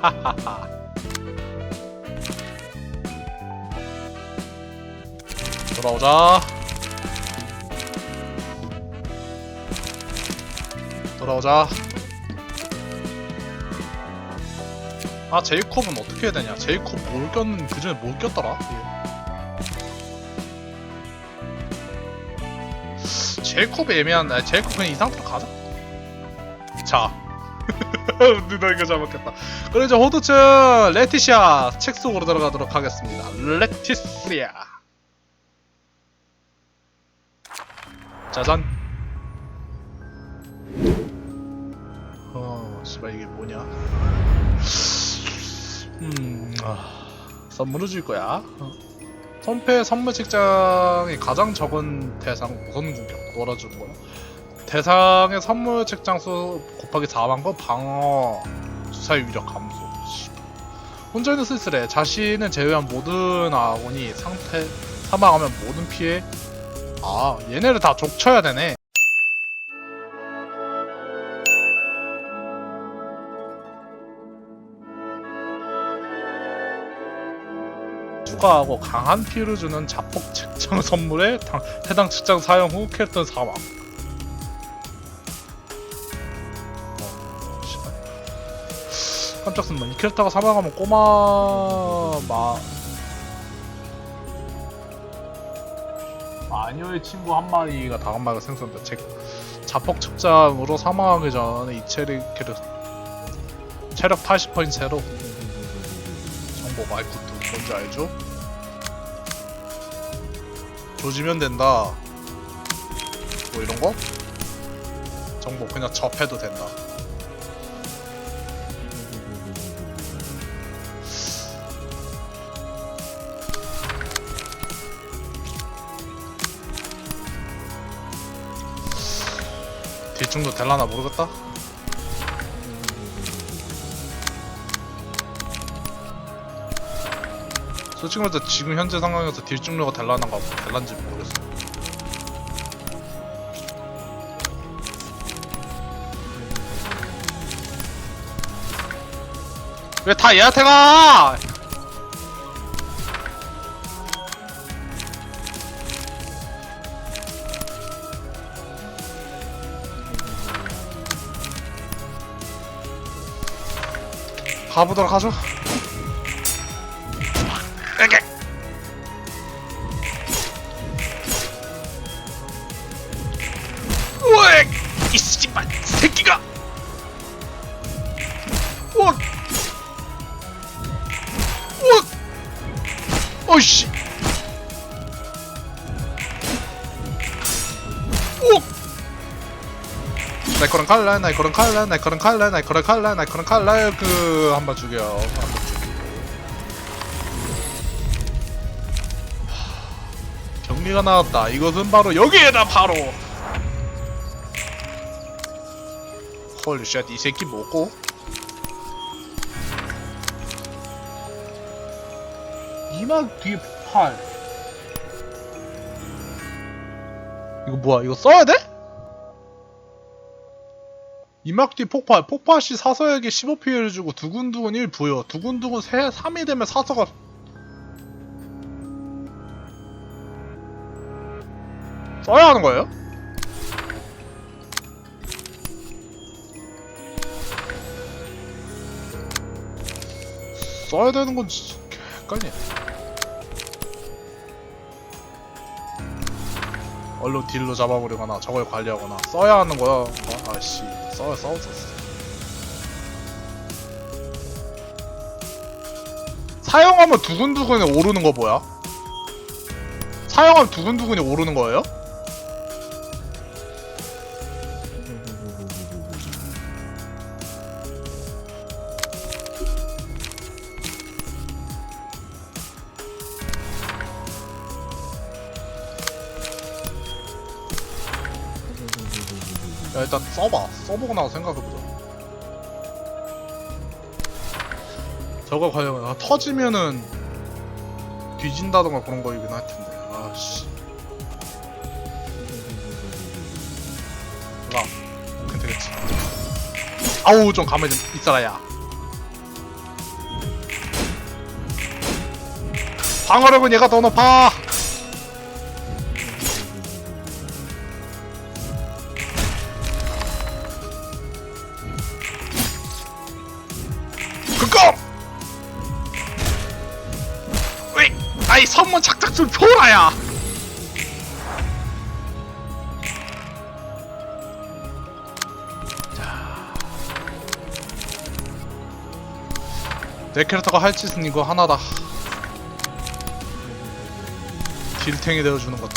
하하하. 돌아오자. 돌아오자. 아 제이콥은 어떻게 해야 되냐? 제이콥 뭘 꼈는 그 전에 뭘 꼈더라? 예. 제이콥이 애매한. 아, 제이콥 그냥 이 상태로 가자. 자. 누나 이거 잘못했다. 그럼 이제 호두츠 레티시아 책 속으로 들어가도록 하겠습니다. 레티시아. 짜잔. 어, 씨발 이게 뭐냐? 음, 아, 선물을 줄 거야. 어. 손패 선물 책장이 가장 적은 대상 우선 공격 놀아주는 거야. 대상의 선물 책장 수 곱하기 4만 거 방어 주사위 위력 감소. 씨. 혼자 있는 쓸쓸해. 자신을 제외한 모든 아군이 상태 사망하면 모든 피해. 아 얘네를 다 족쳐야 되네. 추가하고 강한 피해를 주는 자폭 책장 선물에 당- 해당 책장 사용 후 캐릭터 사망. 깜짝 놀란 이 캐릭터가 사망하면 꼬마 마 마녀의 친구 한 마리가 다한 마리가 생성된다. 제 자폭 측장으로 사망하기 전에 이 체력 캐릭 체력 80% 채로 정보 마이쿠트 뭔지 알죠? 조지면 된다. 뭐 이런 거? 정보 그냥 접해도 된다. 대충도 될라나 모르겠다. 솔직히 말해서 지금 현재 상황에서 딜 중료가 될라나가 될란지 모르겠어. 왜 다 얘한테 가? 가보도록 하죠. 날 거랑 칼라, 날 거랑 칼라, 날 거랑 칼라, 날 거랑 칼라, 날 거랑 칼라 그 한 번 죽여. 한 번 죽여. 경리가 나왔다. 이것은 바로 여기에다 바로. 헐, 쉣, 이 새끼 뭐고? 이막 뒤에 팔. 이거 뭐야? 이거 써야 돼? 이막 뒤 폭발. 폭발 시 사서에게 15피해를 주고 두근두근 1 부여. 두근두근 3, 3이 되면 사서가 써야 하는 거예요? 써야 되는 건 진짜 헷갈리네. 얼른 딜로 잡아버리거나 저걸 관리하거나 써야 하는 거야. 어, 아씨, 써야 써웠었어. 사용하면 두근두근에 오르는 거 뭐야? 사용하면 두근두근이 오르는 거예요? 야 일단 써봐. 써보고 나서 생각해보자. 저거 과연 아, 터지면은 뒤진다던가 그런 거이긴 할 텐데. 아씨. 나 괜찮겠지. 아우 좀 가만히 좀 있어라 야. 방어력은 얘가 더 높아. 아이 선문 착착 좀 펴라야 내 캐릭터가 할 짓은 이거 하나다. 딜탱이 되어주는 것.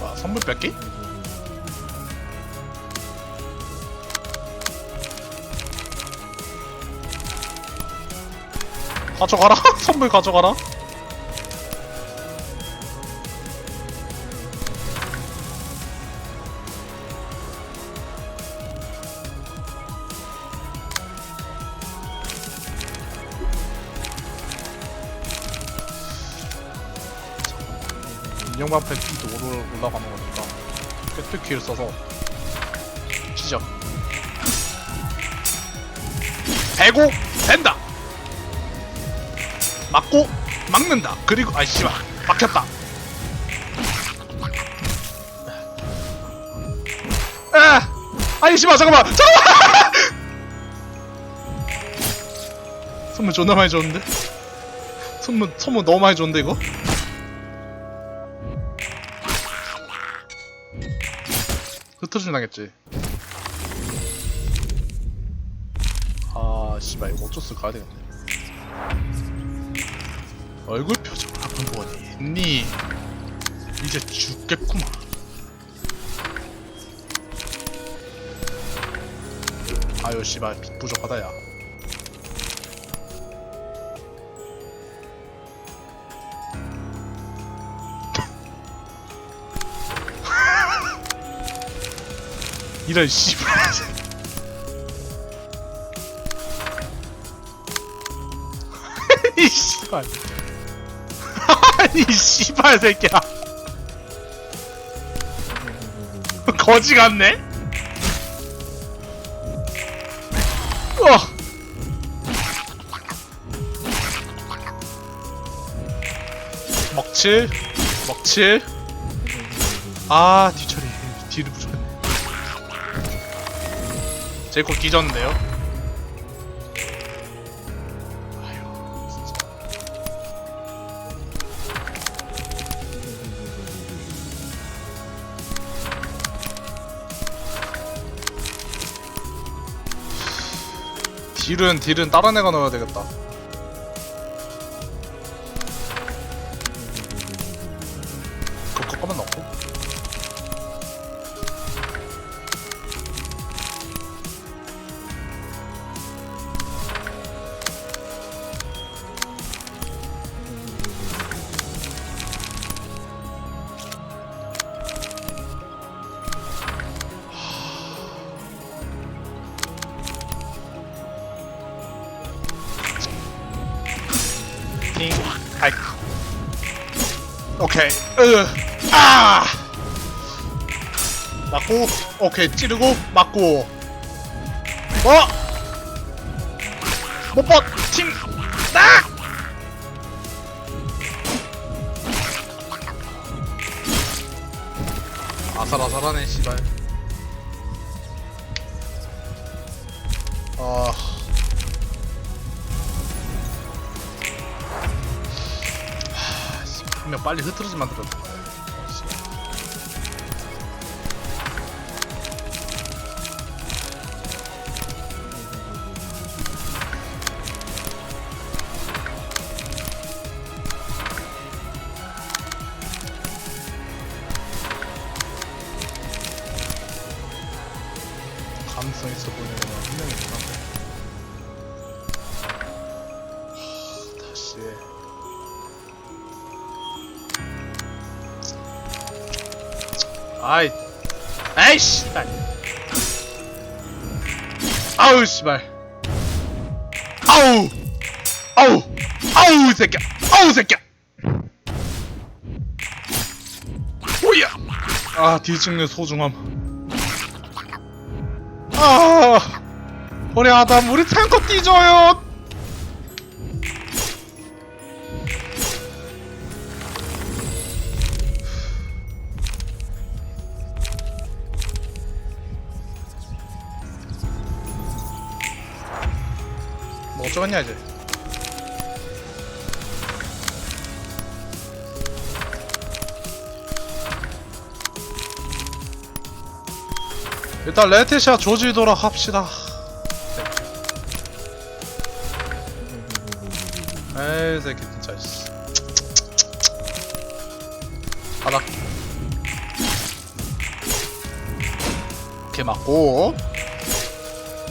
와, 선물 뺏기? 가져가라. 선물 가져가라. 인형만 팬티도 오르 올라가는 거니까 깨트키를 써서 시작 배고 된다 맞고 막는다. 그리고 아이 씨발. 막혔다. 아 아니 씨발 잠깐만. 잠깐만. 선물 존나 많이 줬는데? 선물 선물 너무 많이 줬는데 이거? 흩어져 나겠지. 아, 씨발 이거 어쩔 수 가야 되겠네. 얼굴 표정을 한번 보니 니 이제 죽겠구만. 아유 씨발 빛 부족하다 야. 이런 씨발. 이 씨발. 아니 이 씨발 새끼야. 거지 같네. 어. 먹칠, 먹칠. 아 뒤처리 뒤를 부족했네. 제이콥 뒤졌는데요? 딜은 딜은 다른 애가 넣어야 되겠다. 오케이, 으, 아! 맞고, 오케이, 찌르고, 맞고. 어! 못 버, 팀, 딱! 아슬아슬하네, 씨발. 아. 한명 빨리 흐트러지 만들어. 가능성 있어 보이는 있긴 한데. 하, 다시. 아이, 씨발. 아우 씨발. 아우, 아우, 아우 이 새끼야, 아우 이 새끼야. 오야. 아 뒤집는 소중함 아 아담 우리 탱커 뛰줘요 뭐 어쩌겠냐 이제? 일단 레티샤 조지도록 합시다. 에이 새끼 진짜 씨. 가자. 이렇게 맞고.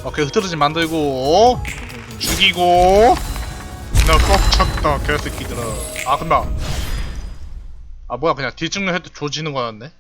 오케이 흐트러지 만들고 죽이고. 나꽉 찼다 개새끼들아. 아 근데 아 뭐야 그냥 뒤집는 해도 조지는 거였네